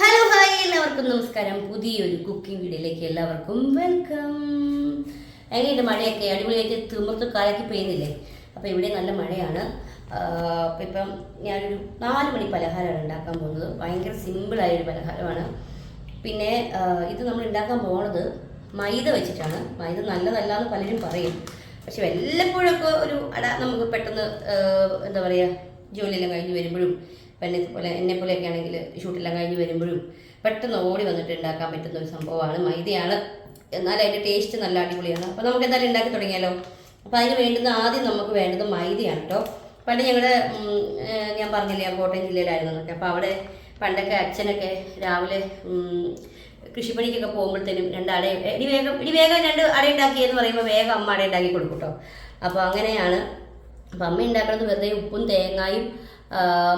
Hello hi എല്ലാവർക്കും നമസ്കാരം. പുതിയൊരു കുക്കിംഗ് വീഡിയോയിലേക്ക് എല്ലാവർക്കും വെൽക്കം എങ്ങനെയുണ്ട് മഴയൊക്കെ അടിപൊളിയായിട്ട് തിമിർത്ത് കാലക്കി പെയ്യുന്നില്ലേ? അപ്പോൾ ഇവിടെ നല്ല മഴയാണ്. അപ്പം ഇപ്പം ഞാനൊരു നാല് മണി പലഹാരമാണ് ഉണ്ടാക്കാൻ പോകുന്നത്. ഭയങ്കര സിമ്പിളായൊരു പലഹാരമാണ്. പിന്നെ ഇത് നമ്മൾ ഉണ്ടാക്കാൻ പോകുന്നത് മൈദ വെച്ചിട്ടാണ്. മൈദ നല്ലതല്ല എന്ന് പലരും പറയും. പക്ഷെ വല്ലപ്പോഴൊക്കെ ഒരു അട നമുക്ക് പെട്ടെന്ന് എന്താ പറയുക ജോലിയെല്ലാം കഴിഞ്ഞ് വരുമ്പോഴും പെണ്ണെ പോലെ എന്നെ പോലെയൊക്കെ ആണെങ്കിൽ ഷൂട്ടെല്ലാം കഴിഞ്ഞ് വരുമ്പോഴും പെട്ടെന്ന് ഓടി വന്നിട്ട് ഉണ്ടാക്കാൻ പറ്റുന്ന ഒരു സംഭവമാണ് മൈദയാണ്. എന്നാൽ അതിന്റെ ടേസ്റ്റ് നല്ല അടിപൊളിയാണ്. അപ്പോൾ നമുക്ക് എന്തായാലും ഉണ്ടാക്കി തുടങ്ങിയാലോ? അപ്പോൾ അതിന് വേണ്ടുന്ന ആദ്യം നമുക്ക് വേണ്ടത് മൈദയാണ് കേട്ടോ. പണ്ട് ഞങ്ങളുടെ ഞാൻ പറഞ്ഞില്ലേ ഞാൻ കോട്ടയം ജില്ലയിലായിരുന്നു എന്നൊക്കെ. അപ്പോൾ അവിടെ പണ്ടൊക്കെ അച്ഛനൊക്കെ രാവിലെ കൃഷിപ്പണിക്കൊക്കെ പോകുമ്പോഴത്തേനും രണ്ട് അട ഇടി വേഗം ഇടി വേഗം രണ്ട് അട ഉണ്ടാക്കി എന്ന് പറയുമ്പോൾ വേഗം അമ്മ അട ഉണ്ടാക്കി കൊടുക്കും കേട്ടോ. അപ്പോൾ അങ്ങനെയാണ്. അപ്പം അമ്മ ഉണ്ടാക്കുന്നത് വെറുതെ ഉപ്പും തേങ്ങായും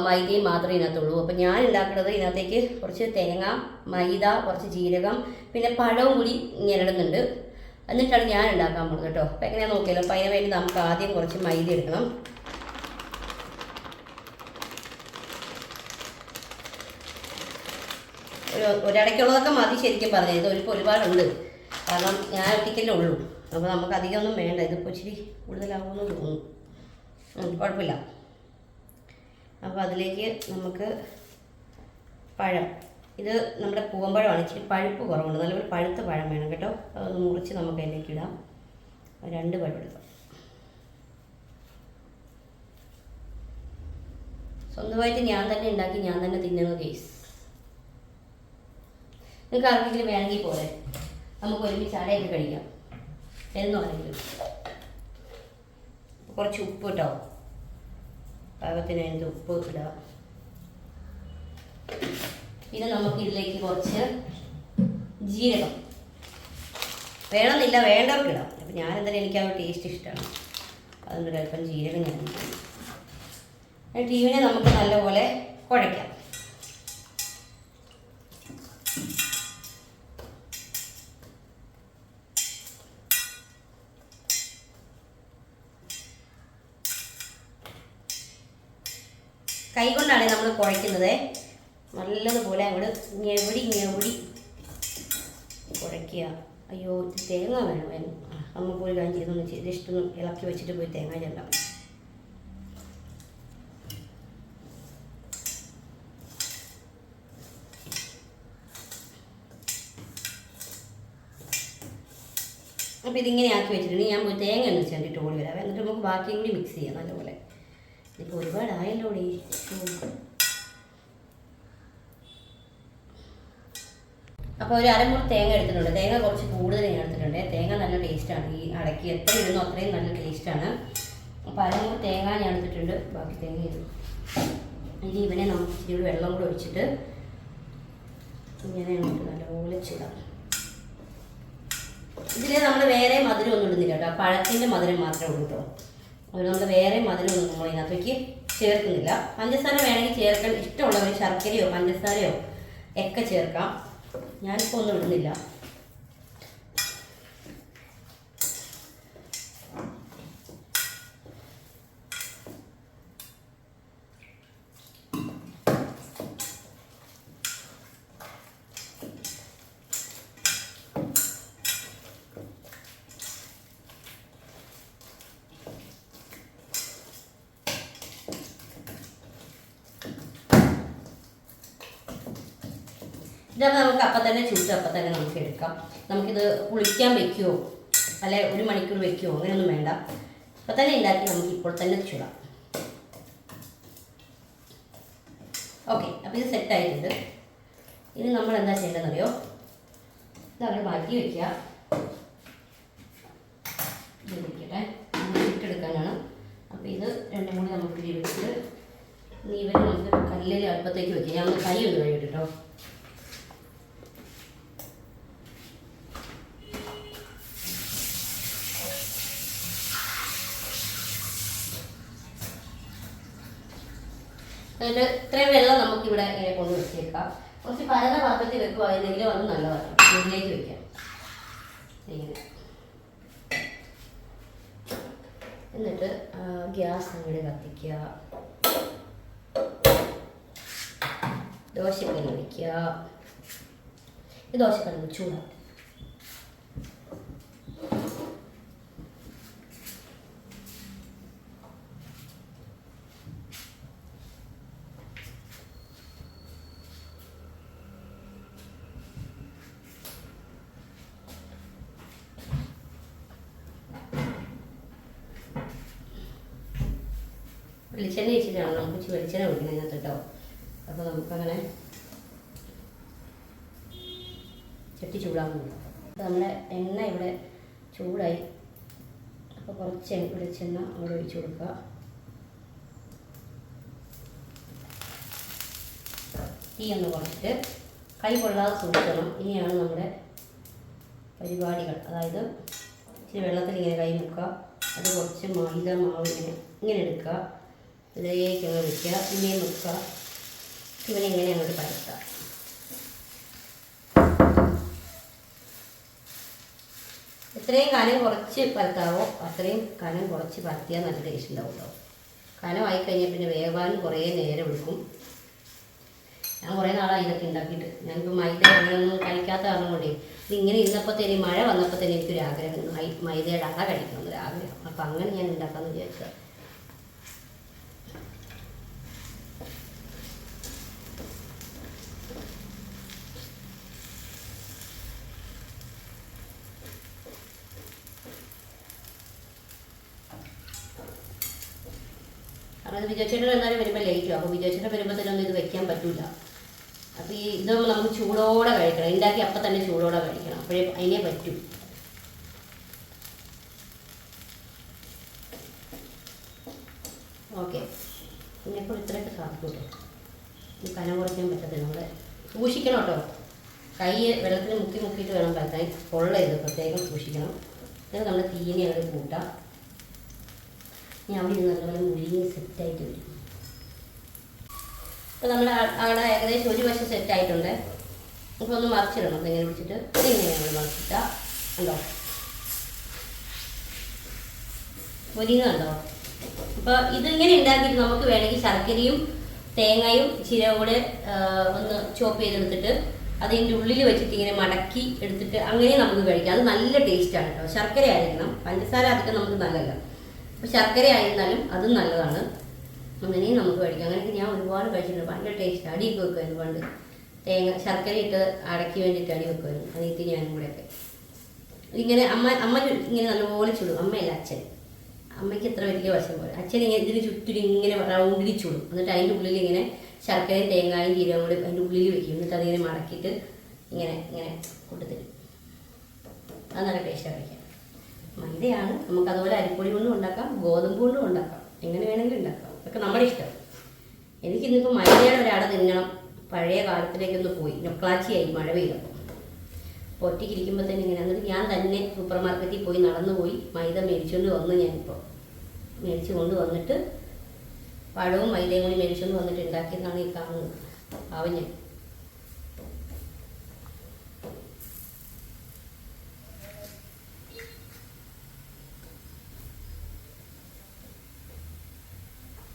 മൈദയും മാത്രമേ ഇതിനകത്തുള്ളൂ. അപ്പം ഞാൻ ഉണ്ടാക്കുന്നത് ഇതിനകത്തേക്ക് കുറച്ച് തേങ്ങ മൈദ കുറച്ച് ജീരകം പിന്നെ പഴവും കൂടി ഞെരടുന്നുണ്ട് എന്നിട്ടാണ് ഞാൻ ഉണ്ടാക്കാൻ പോകുന്നത് കേട്ടോ. അപ്പം എങ്ങനെയാണെന്ന് നോക്കിയാലോ. അപ്പം അതിന് വേണ്ടി നമുക്ക് ആദ്യം കുറച്ച് മൈദ എടുക്കണം. ഒരു ഒരടയ്ക്കുള്ളതൊക്കെ മതി ശരിക്കും പറഞ്ഞത് ഇത് ഇപ്പോൾ ഒരുപാടുണ്ട്. കാരണം ഞാൻ ഒറ്റയ്ക്കല്ലേ ഉള്ളൂ. അപ്പോൾ നമുക്ക് അധികമൊന്നും വേണ്ട. ഇതിപ്പോൾ ഇച്ചിരി കൂടുതലാവുമെന്ന് തോന്നുന്നു. കുഴപ്പമില്ല. അപ്പോൾ അതിലേക്ക് നമുക്ക് പഴം. ഇത് നമ്മുടെ പൂവമ്പഴമാണ് ഇച്ചിരി പഴുപ്പ് കുറവുണ്ട്. നല്ലൊരു പഴുത്ത പഴം വേണം കേട്ടോ. അതൊന്ന് മുറിച്ച് നമുക്ക് അതിലേക്ക് ഇടാം. രണ്ട് പഴം എടുക്കാം. സ്വന്തമായിട്ട് ഞാൻ തന്നെ ഉണ്ടാക്കി ഞാൻ തന്നെ തിന്നുന്ന കേസ് നിങ്ങൾക്ക് ആർക്കെങ്കിലും വേണമെങ്കിൽ പോലെ നമുക്ക് ഒരുമിച്ച് അടയൊക്കെ കഴിക്കാം. എന്ന് ആണെങ്കിലും കുറച്ച് ഉപ്പ് കേട്ടോ പാകത്തിന് അതിന്റെ ഉപ്പ് ഇടാം? പിന്നെ നമുക്ക് ഇതിലേക്ക് കുറച്ച് ജീരകം. വേണമെന്നില്ല വേണ്ടവർക്ക് ഇടാം. അപ്പം ഞാൻ എന്തായാലും എനിക്ക് ആ ടേസ്റ്റ് ഇഷ്ടമാണ്. അതുകൊണ്ട് അല്പം ജീരകം ഞാൻ ടീവിനെ നമുക്ക് നല്ലപോലെ കുഴയ്ക്കാം. കൈ കൊണ്ടാണ് നമ്മൾ കുഴയ്ക്കുന്നത്. നല്ലതുപോലെ അങ്ങോട്ട് ഞെവിടി ഞെവിടി കുഴയ്ക്കുക. അയ്യോ തേങ്ങ വേണം. അമ്മ പോയി കാര്യം ചെയ്തൊന്ന് ജസ്റ്റ് ഒന്ന് ഇളക്കി വെച്ചിട്ട് പോയി തേങ്ങ ചെല്ലാം അപ്പോൾ ഇതിങ്ങനെ ആക്കി വെച്ചിട്ടുണ്ട്. ഞാൻ പോയി തേങ്ങ ഒന്ന് ചെണ്ടിട്ട് ഓടി വരാം. എന്നിട്ട് നമുക്ക് ബാക്കിയും കൂടി മിക്സ് ചെയ്യാം നല്ലപോലെ. ഇപ്പോൾ ഒരുപാടായല്ലോ അപ്പോൾ ഒരു അരമുറി തേങ്ങ എടുത്തിട്ടുണ്ട്. തേങ്ങ കുറച്ച് കൂടുതൽ ഞാൻ എടുത്തിട്ടുണ്ട്. തേങ്ങ നല്ല ടേസ്റ്റാണ് ഈ അടക്കി എത്ര ഇടുന്നു അത്രയും നല്ല ടേസ്റ്റാണ് അപ്പോൾ അരമുറി തേങ്ങ ഞാൻ എടുത്തിട്ടുണ്ട്. ബാക്കി തേങ്ങ ഇടും. ഇനി ഇവനെ നമുക്ക് ഇച്ചിരി വെള്ളം കൂടെ ഒഴിച്ചിട്ട് ഇങ്ങനെ നമുക്ക് നല്ലപോലെ ചുടാം. ഇതിൽ നമ്മൾ വേറെ മധുരം ഒന്നും ഇടുന്നില്ല കേട്ടോ. പഴത്തിന്റെ മധുരം മാത്രമേ ഉള്ളൂ കേട്ടോ. അതുകൊണ്ട് വേറെ മധുരമൊന്നും നമ്മൾ ഇതിനകത്തേക്ക് ചേർക്കുന്നില്ല. പഞ്ചസാര വേണമെങ്കിൽ ചേർക്കാൻ ഇഷ്ടമുള്ളവർ ശർക്കരയോ പഞ്ചസാരയോ ഒക്കെ ചേർക്കാം. ഞാനിപ്പോൾ ഒന്നും ഇടുന്നില്ല. ഇതൊക്കെ നമുക്ക് അപ്പം തന്നെ ചൂട്ട് അപ്പം തന്നെ നമുക്ക് എടുക്കാം. നമുക്കിത് കുളിക്കാൻ വെക്കുമോ അല്ലെ ഒരു മണിക്കൂർ വെക്കുമോ അങ്ങനെയൊന്നും വേണ്ട. അപ്പം തന്നെ ഉണ്ടാക്കി നമുക്ക് ഇപ്പോൾ തന്നെ ചുടാം. ഓക്കെ അപ്പോൾ ഇത് സെറ്റ് ആയിട്ടുണ്ട്. ഇനി നമ്മൾ എന്താ ചെയ്യേണ്ടതെന്നറിയോ? ഇത് അവിടെ മാറ്റി വയ്ക്കുക ഇത് ഇരിക്കട്ടെ ഇട്ടെടുക്കാനാണ് അപ്പോൾ ഇത് രണ്ടും കൂടി നമുക്ക് വെച്ചിട്ട് നീ ഇവരെ നമുക്ക് കല്ലിൽ അടുപ്പത്തേക്ക് വെക്കാം. ഞാൻ കൈ ഒന്ന് കഴിയട്ടെ അതിൽ ഇത്രയും വെള്ളം നമുക്ക് ഇവിടെ ഇങ്ങനെ കൊണ്ട് വെച്ചേക്കാം. കുറച്ച് പരന്ന പാത്രത്തിൽ വെക്കുവായിരുന്നെങ്കിൽ അത് നല്ലതാണ് ഇതിലേക്ക് വെക്കാം. എന്നിട്ട് ഗ്യാസ് അങ്ങോട്ട് കത്തിക്കുക. ദോശക്കല്ല് വയ്ക്കുക ഈ ദോശക്കല്ല് ചൂടാവും വെളിച്ചെണ്ണ വെച്ചിട്ടാണ് നമുക്ക് വെളിച്ചെണ്ണ ഒഴിക്കണം അതിനകത്ത് കേട്ടോ. അപ്പോൾ നമുക്കങ്ങനെ ചട്ടി ചൂടാകുന്നുണ്ട് നമ്മുടെ എണ്ണ ഇവിടെ ചൂടായി. അപ്പോൾ കുറച്ച് വെളിച്ചെണ്ണ അവിടെ ഒഴിച്ചു കൊടുക്കുക. തീ ഒന്ന് കുറച്ചിട്ട് കൈ കൊള്ളാതെ സൂക്ഷിക്കണം. ഇനിയാണ് നമ്മുടെ പരിപാടികൾ. അതായത് ഇച്ചിരി വെള്ളത്തിൽ ഇങ്ങനെ കൈ മുക്കുക. അത് കുറച്ച് മൈദ മാവ് ഇങ്ങനെ ഇങ്ങനെ എടുക്കുക. ഇതിലേക്ക് വെക്കുക. ഇങ്ങനെ മുക്കുക ഇവനെ ഇങ്ങനെ അങ്ങോട്ട് പരത്തുക. എത്രയും കനം കുറച്ച് പരത്താവോ അത്രയും കനം കുറച്ച് പരത്തിയാൽ നല്ല ടേസ്റ്റ് ഉണ്ടാവും കേട്ടോ കനമായി കഴിഞ്ഞാൽ പിന്നെ വേവാൻ കുറേ നേരം എടുക്കും. ഞാൻ കുറേ നാളായി ഇതൊക്കെ ഉണ്ടാക്കിയിട്ട്. ഞാനിപ്പോൾ മൈദ അങ്ങനെയൊന്നും കഴിക്കാത്ത കാരണം കൊണ്ടേ ഇതിങ്ങനെ തന്നെ മഴ വന്നപ്പോഴത്തേന് എനിക്കൊരു ആഗ്രഹം. മൈദയുടെ അട കഴിക്കണം എന്നൊരു ആഗ്രഹം. അപ്പം അങ്ങനെ ഞാൻ ഉണ്ടാക്കാമെന്ന് വിചാരിച്ചത് ഇത് വിജയച്ചേട്ടൻ എന്നാലും വരുമ്പോൾ ലേറ്റ് അപ്പോൾ വിജയച്ചേട്ടൻ വരുമ്പോഴത്തേനൊന്നും ഇത് വെക്കാൻ പറ്റില്ല അപ്പോൾ ഈ ഇതൊന്നും നമുക്ക് ചൂടോടെ കഴിക്കണം. ഉണ്ടാക്കി അപ്പം തന്നെ ചൂടോടെ കഴിക്കണം. അപ്പോഴേ അതിനെ പറ്റൂ. ഓക്കെ. ഇനിയിപ്പോൾ ഇത്രയൊക്കെ സാധിക്കൂട്ടോ ഈ കനം കുറയ്ക്കാൻ പറ്റത്തില്ല. നമ്മുടെ സൂക്ഷിക്കണം കേട്ടോ. കൈ വെള്ളത്തിൽ മുക്കി മുക്കിയിട്ട് വേണം പരത്താൻ പൊള്ളരുത് പ്രത്യേകം സൂക്ഷിക്കണം. എന്നിട്ട് നമ്മൾ തീനെ അങ്ങോട്ട് കൂട്ടാം. ഇനി അവിടെ ഇരുന്ന് നല്ലപോലെ മുഴുകി സെറ്റായിട്ട് വരും. അപ്പോൾ നമ്മുടെ അവിടെ ഏകദേശം ഒരു വശം സെറ്റായിട്ടുണ്ട് അപ്പോൾ ഒന്ന് മറിച്ചിടണം. ഇങ്ങനെ പിടിച്ചിട്ട് ഇങ്ങനെ നമ്മൾ മറിച്ചിട്ടാ ഉണ്ടോ പൊരിയുന്നുണ്ടോ അപ്പോൾ ഇതിങ്ങനെ ഉണ്ടാക്കിയിട്ട് നമുക്ക് വേണമെങ്കിൽ ശർക്കരയും തേങ്ങയും ചിര കൂടെ ഒന്ന് ചോപ്പ് ചെയ്തെടുത്തിട്ട് അതിന്റെ ഉള്ളിൽ വെച്ചിട്ട് ഇങ്ങനെ മടക്കി എടുത്തിട്ട് അങ്ങനെ നമുക്ക് കഴിക്കാം. അത് നല്ല ടേസ്റ്റാണ് കേട്ടോ. ശർക്കര ആയിരിക്കണം. പഞ്ചസാര അതൊക്കെ നമുക്ക് അപ്പോൾ ശർക്കര ആയിരുന്നാലും അതും നല്ലതാണ്. അങ്ങനെയും നമുക്ക് കഴിക്കാം. അങ്ങനെയൊക്കെ ഞാൻ ഒരുപാട് കഴിച്ചിട്ടുണ്ട്. ഭയങ്കര ടേസ്റ്റ് അടിയൊക്കെ വെക്കുമായിരുന്നു പണ്ട്. തേങ്ങ ശർക്കര ഇട്ട് അടക്കി വേണ്ടിയിട്ട് അടി വെക്കുമായിരുന്നു. അനിയത്തി ഞാനും കൂടെയൊക്കെ. ഇങ്ങനെ അമ്മ അമ്മ ഇങ്ങനെ നല്ലപോലെ ചുടും. അമ്മയല്ല അച്ഛൻ. അമ്മയ്ക്ക് എത്ര വലിയ വശം പോലെ. അച്ഛൻ ഇങ്ങനെ ഇതിന് ചുറ്റും ഇങ്ങനെ റൗണ്ടിൽ ചുടും. എന്നിട്ട് അതിന്റെ ഉള്ളിൽ ഇങ്ങനെ ശർക്കരയും തേങ്ങായും ജീരകം കൂടി അതിന്റെ ഉള്ളിൽ വെക്കും. എന്നിട്ട് അതിങ്ങനെ മടക്കിയിട്ട് ഇങ്ങനെ ഇങ്ങനെ കൊണ്ടുതരും അത് നല്ല ടേസ്റ്റാണ് കഴിക്കാൻ. മൈദയാണ് നമുക്ക് അതുപോലെ അരിപ്പൊടി കൊണ്ടും ഉണ്ടാക്കാം ഗോതമ്പ് കൊണ്ടും ഉണ്ടാക്കാം. എങ്ങനെ വേണമെങ്കിലും ഉണ്ടാക്കാം. അതൊക്കെ നമ്മുടെ ഇഷ്ടം. എനിക്കിന്നിപ്പോൾ മൈദയുടെ ഒരാട തിന്നണം. പഴയ കാലത്തിലേക്കൊന്ന് പോയി. നൊക്ലാച്ചിയായി മഴ പെയ്തപ്പോൾ അപ്പോൾ ഒറ്റയ്ക്ക് ഇരിക്കുമ്പോൾ തന്നെ ഇങ്ങനെ. എന്നിട്ട് ഞാൻ തന്നെ സൂപ്പർ മാർക്കറ്റിൽ പോയി നടന്നു പോയി മൈദ മേടിച്ചുകൊണ്ട് വന്നു ഞാനിപ്പോൾ മേടിച്ചു കൊണ്ട് വന്നിട്ട് പഴവും മൈദയും കൂടി മേടിച്ചുകൊണ്ട് വന്നിട്ട് ഉണ്ടാക്കിയതാണ് ഈ കാണുന്നത്. അവഞ്ഞ്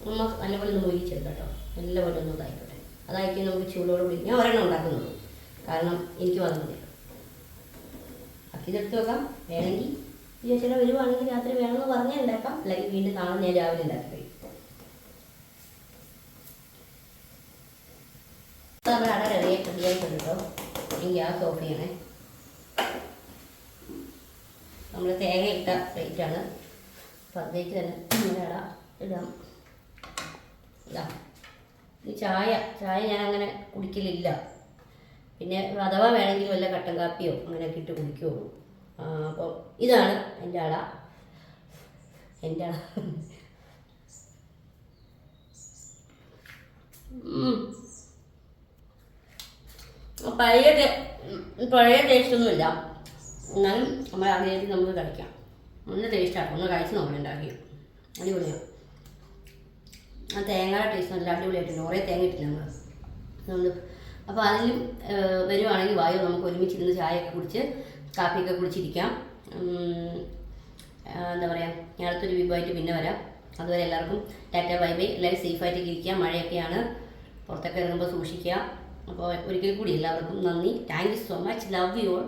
നമ്മൾ നല്ലപോലെ ഒന്ന് മൊരിച്ചെടുക്കാം കേട്ടോ. നല്ലപോലെ ഒന്ന് ഇതായിക്കോട്ടെ. അതായിരിക്കും നമുക്ക് ചൂടോട് കൂടി ഞാൻ ഒരെണ്ണം ഉണ്ടാക്കുന്നുള്ളൂ കാരണം എനിക്ക് വന്നത് അക്കിതെടുത്ത് വെക്കാം. വേണമെങ്കിൽ ചേച്ചിയുടെ വരുവാണെങ്കിൽ രാത്രി വേണമെന്ന് പറഞ്ഞാൽ ഉണ്ടാക്കാം. അല്ലെങ്കിൽ വീണ്ടും നാളെ ഞാൻ രാവിലെ ഉണ്ടാക്കി കഴിയും നമ്മുടെ അട റെഡി റെഡിയായിട്ടുണ്ട് കേട്ടോ. ഗ്യാസ് ഓഫ് ചെയ്യണേ. നമ്മൾ തേങ്ങ ഇട്ട പ്ലേറ്റാണ് അപ്പോൾ അതിലേക്ക് തന്നെ അട ഇടാം. ഇതാ. ഈ ചായ. ചായ ഞാൻ അങ്ങനെ കുടിക്കലില്ല. പിന്നെ അഥവാ വേണമെങ്കിൽ വല്ല കട്ടൻ കാപ്പിയോ അങ്ങനെയൊക്കെ ഇട്ട് കുടിക്കുകയുള്ളൂ അപ്പോൾ ഇതാണ് എന്റെ അട. എന്റെ അട. പഴയ പഴയ ടേസ്റ്റൊന്നുമില്ല എന്നാലും നമ്മൾ ആഗ്രഹത്തിൽ നമുക്ക് കഴിക്കാം. ഒന്ന് ടേസ്റ്റാണ് ഒന്ന് കഴിച്ച് നോക്കണം ഉണ്ടാക്കി. അടിപൊളിയാണ്. ആ തേങ്ങയുടെ ടേസ്റ്റ് നല്ല അടിപൊളിയായിട്ടുണ്ട്. കുറേ തേങ്ങ ഇട്ടില്ല നമ്മൾ അതുകൊണ്ട് അപ്പോൾ അതിലും വരുവാണെങ്കിൽ വായു നമുക്ക് ഒരുമിച്ചിരുന്ന് ചായയൊക്കെ കുടിച്ച് കാപ്പിയൊക്കെ കുടിച്ചിരിക്കാം. എന്താ പറയുക ഞാൻ അടുത്തൊരു വിഭവമായിട്ട് പിന്നെ വരാം. അതുവരെ എല്ലാവർക്കും ടാറ്റ ബൈ ബൈ. എല്ലാവരും സേഫായിട്ടൊക്കെ ഇരിക്കുക. മഴയൊക്കെയാണ്. പുറത്തൊക്കെ ഇറങ്ങുമ്പോൾ സൂക്ഷിക്കുക. അപ്പോൾ ഒരിക്കൽ കൂടി എല്ലാവർക്കും നന്ദി. Thank you so much love you all